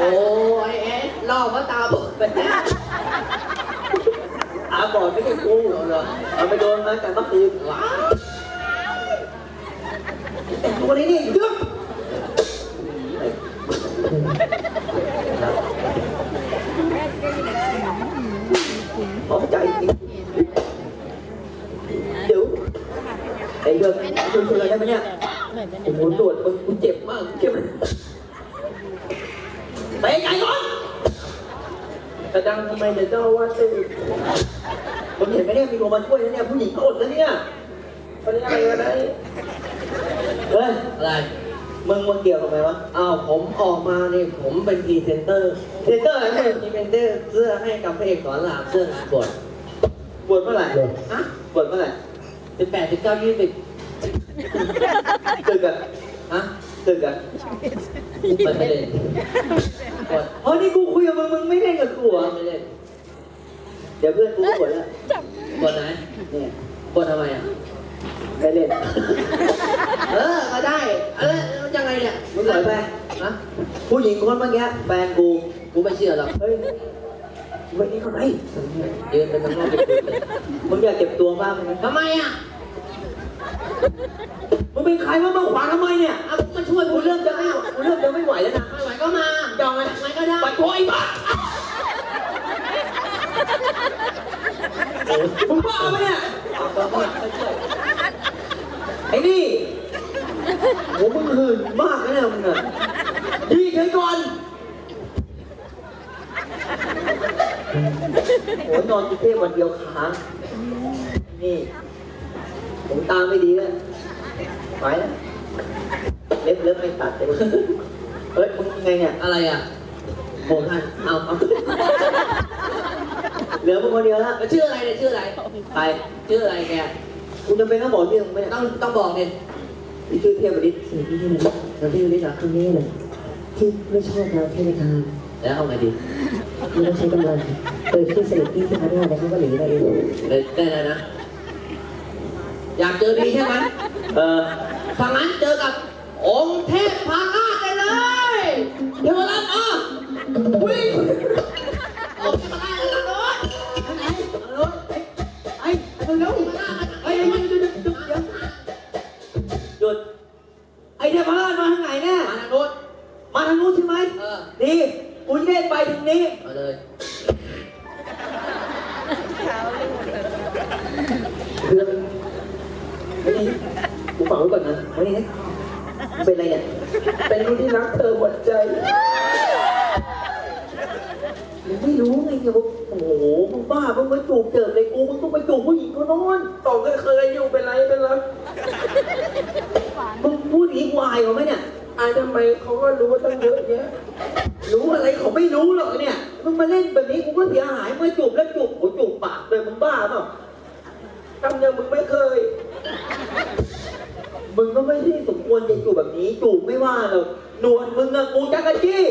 โอ้ยเอ๊ะล่อว่าตาบอดไปแล้วตาบอดไม่ใช่กูเหรอเอาไปโดนมาจากเมื่อคืนว้าวไอ้ตัวนี้นี่เดือดพอใจจริงเดี๋ยวไอ้เรื่องช่วยๆกันได้ไหมเนี่ย โอ้โหตรวจมึงกูเจ็บมากเจ็บไปไกลก่อนกระดังทำไมเนี่ยเจ้าว่าตื่นผมเห็นไหมเนี่ยมีคนมาช่วยนะเนี่ยผู้หญิงอดแล้วเนี่ยเขาเรียกอะไรกันได้เฮ้ยอะไรมึงมาเกี่ยวกับไหมวะ อ้าวผมออกมาเนี่ยผมเป็นพรีเซนเตอร์เทเตอร์อะไรเนี่ยพรีเซนเตอร์เสื้อให้กับพระเอกสอนรามเสื้องานบวชบวชเมื่อไหร่ฮะบวชเมื่อไหร่สิบแปดสิบเก้ายี่สิบ ตึกอะฮะตึกอะมันไม่เล่นบวชเพราะนี่กูคุยกับมึงมึงไม่เล่นกับกูเหรอไม่เล่นเดี๋ยวเพื่อนกูก็บวชแล้วบวชไหนเนี่ยบวชทำไมอะไม่เล่น เออก็ได้เออยังไงเนี่ยมึงหน่อยไปฮะผู้หญิงคนเมื่อกี้แฟนกูกูไม่เชื่อหรอกเฮ้ยวันนี้เขาไหนยืนเป็นมันนอกไปคุยเลยมึงอยากเก็บตัวบ้างไหมทำไมอะ มึงเป็นใครวะมาขวางทำไมเนี่ยเอามาช่วยกูกูเริ่มจะไม่กูเริ่มจะไม่ไหวแล้วนะไม่ไหวก็มาจองไหมไม่ก็ได้ไปโอยบ้ามึงบ้าปะเนี่ยไอ้นี่โหมึงหื่นมากนะเนี่ยมึงอะยืนเฉยก่อนโหนอนกรุงเทพวันเดียวค้างนี่ ผมตามไม่ดีแล้วไปแล้วเล็บเล็บไม่ตัดเลยเฮ้ยมึงยังไงเนี่ยอะไรอะโบกให้เอาเอาเหลือมึงคนเดียวแล้วแล้วชื่ออะไรเนี่ยชื่ออะไร ไปชื่ออะไรแกกูจะเป็นต้องบอกเรื่องมึงไหมเนี่ยต้องต้องบอกดิพี่ชื่อเทียบดิษฐ์สิ่งที่ที่มันเราที่รู้จักครั้งนี้เลยที่ไม่ชอบเราแค่ในทางแล้วเอาไงดีไม่ต้องใช้กำลังโดยที่เสด็จพี่ที่พระราชแต่เขาก็หนีไปเอง ได้ได้เลยนะ อยากเจอดีใช่ไหมเออฟังนั้นเจอกับองค์เทพพารากันเลยเดี๋ยวรับอะวิ่งองเทพพารากันเลยไหนทางโน้นไอ้ไอ้เร็วไอ้ไอ้หยุดหยุดหยุดหยุดไอเทพราชมาทางไหนแน่มาทางโน้นมาทางนู้นใช่ไหมเออดีกูจะได้ไปทางนี้เอาเลยเพื่อน ไม่ดีกูฟังไว้ก่อนนะไม่ดีนะเป็นอะไรเนี่ย เป็นคนที่รักเธอหมดใจมึงไม่รู้ไงเนี่ยว่าโอ้โห มึงบ้า มึงมาจูบเจอเลยกู มึงต้องไปจูบผู้หญิงคนโน้นต่อเคยเคยอยู่เป็นไรเป็นไรมึงพูดอีกูอายเขาไหมเนี่ย อายทำไมเขาก็รู้ว่าตั้งเยอะแยะรู้อะไรเขาไม่รู้หรอกเนี่ย มึงมาเล่นแบบนี้กูก็เสียหายมึงจูบแล้วจูบโอ้จูบปากเลยมึงบ้าเปล่าทำย่างมึงไม่เคย มึงก็ไม่ได้สมควรจะจูบแบบนี้จูบไม่ว่าหรอกหนวดมึงอะกูจักรจี้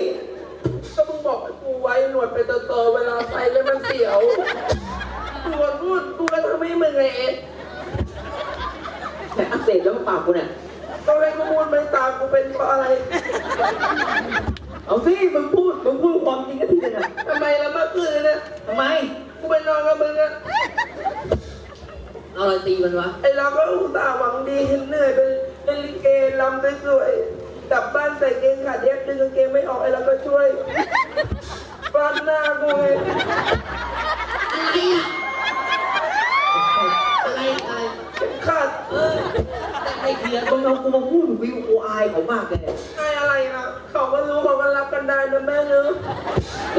ก็มึงบอกให้กูไว้หนวดไปต่อๆเวลาไปแล้วมันเสียวหนวดพูดกูก็ทำให้มึงไงเองแต่อักเสบแล้วมาปากกูเนี่ยต้องให้กูพูดไม่ตามกูเป็นเพราะอะไร เอาสิมึงพูดมึงพูดความจริงกันทีเลยนะทำไมละเมื่อคืนเนี่ยทำไม กูไปนอนกับมึงอะเอาอะไรตีมันวะไอ กลับบ้านใส่เกงขาดเย็บดึงกางเกงไม่ออกไอ้เราก็ช่วยฟันหน้ากูไงอะไรอะไรขาดเออแต่ไม่เคลียร์มึงเอากูมาพูดวิวกูอายเขามากเลยเนี่ยไอ้อะไรนะเขาก็รู้เขาก็รับกันได้นะแม่เนอะ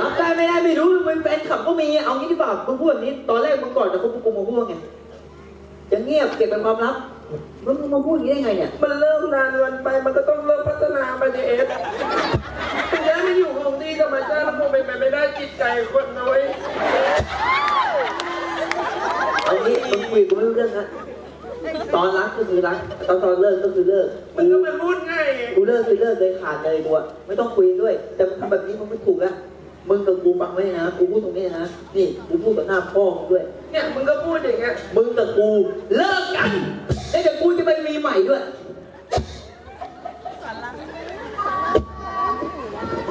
รับได้ไม่ได้ไม่รู้มึงเป็นขับก็มีเอางี้ดีกว่ามึงพูดแบบนี้ตอนแรกมึงก่อนจะคบกูมาพูดว่าไงจะเงียบเก็บเป็นความลับ มึงมาพูดอย่างนี้ได้ไงเนี่ย มันเริ่มนานวันไป มันก็ต้องเริ่มพัฒนาไปในเอสถึงแม้มันอยู่คงที่ธรรมชาติมันคงเป็นไปไม่ได้จิตใจคนนะเว้ยเอางี้มึงคุยกูไม่รู้เรื่องนะตอนรักก็คือรัก ตอนตอนเลิกก็คือเลิกมันก็มันพูดง่ายไง กูเลิกคือเลิกเลยขาดเลยกูอะไม่ต้องคุยด้วย แต่มึงทำแบบนี้มึงไม่ถูกแล้ว มึงกับกูฟังไว้นะ กูพูดตรงนี้นะ นี่กูพูดต่อหน้าพ่อมึงด้วย เนี่ยมึงก็พูดอย่างเงี้ย มึงกับกูเลิกกันแล้วจดี๋กูจะไปมีใหม่ด้วย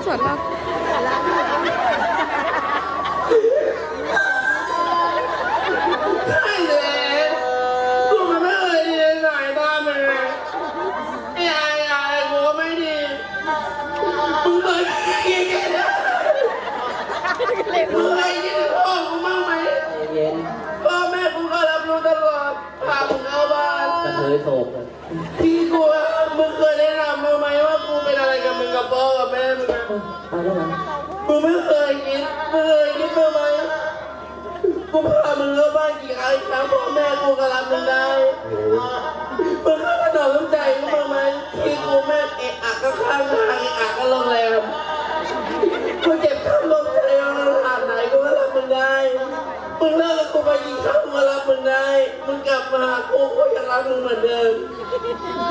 สวนเราได้เลยกูมันไม่เคยดีไหนบ้างเลยไอ้ไอ้กูไม่ดีมึงเคยดีแค่น ยินพ่อกูบ้างไหมเย็นพ่อแม่กูก็รับรู้ตลอดพามึงเข้าบ้านกระเทยโศกเลยพี่กูอะมึงเคยแนะนำมึงไหมว่ากูเป็นอะไรกับมึงกับพ่อกับแม่มึงอะตายแล้วเหมึงไม่เคยคิดมึงเคยคิดบ้างไหมกูพามึงเข้าบ้านกี่ครั้งครั้งพ่อแม่กูก็รับมึงได้มึงให้ขนมน้ำใจกูบ้างไหมที่กูแม่งเอะอะก็ข้างทางเอะอะก็โรงแรมกูเจ็บข้างลมใจเร ไปกี่ครั้งกูก็รับมึงได้ มึงกลับมาหากูกูยังรักมึงเหมือนเดิม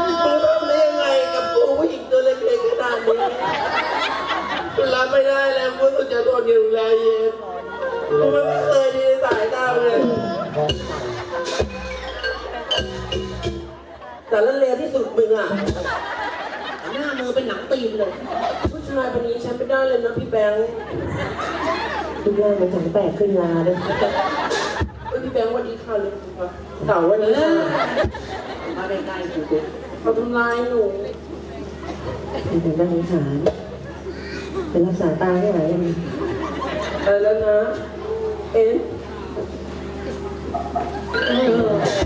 มึงทำได้ยังไงกับกูผู้หญิงตัวเล็กๆขนาดนี้กูรับไม่ได้แล้วกูต้องจะโดนอยู่แล้วเย็นกูไม่เคยดีในสายตาเลยแต่ละเลวที่สุดมึงอะหน้ามือเป็นหนังตีนเลย ผู้ชายคนนี้ใช้ไม่ได้เลยนะพี่แบงค์ ทุกอย่างมันถังแตกขึ้นลาเอ้ย พี่แบงค์วันนี้ค่ะเลยครับเต่าวันเนี้อมาใกล้ๆกูเขาทำลายหนูเป็นถึงน่าสงสารเป็นรักษาตาได้ไหมเออแล้วนะ เอ๊ะเออ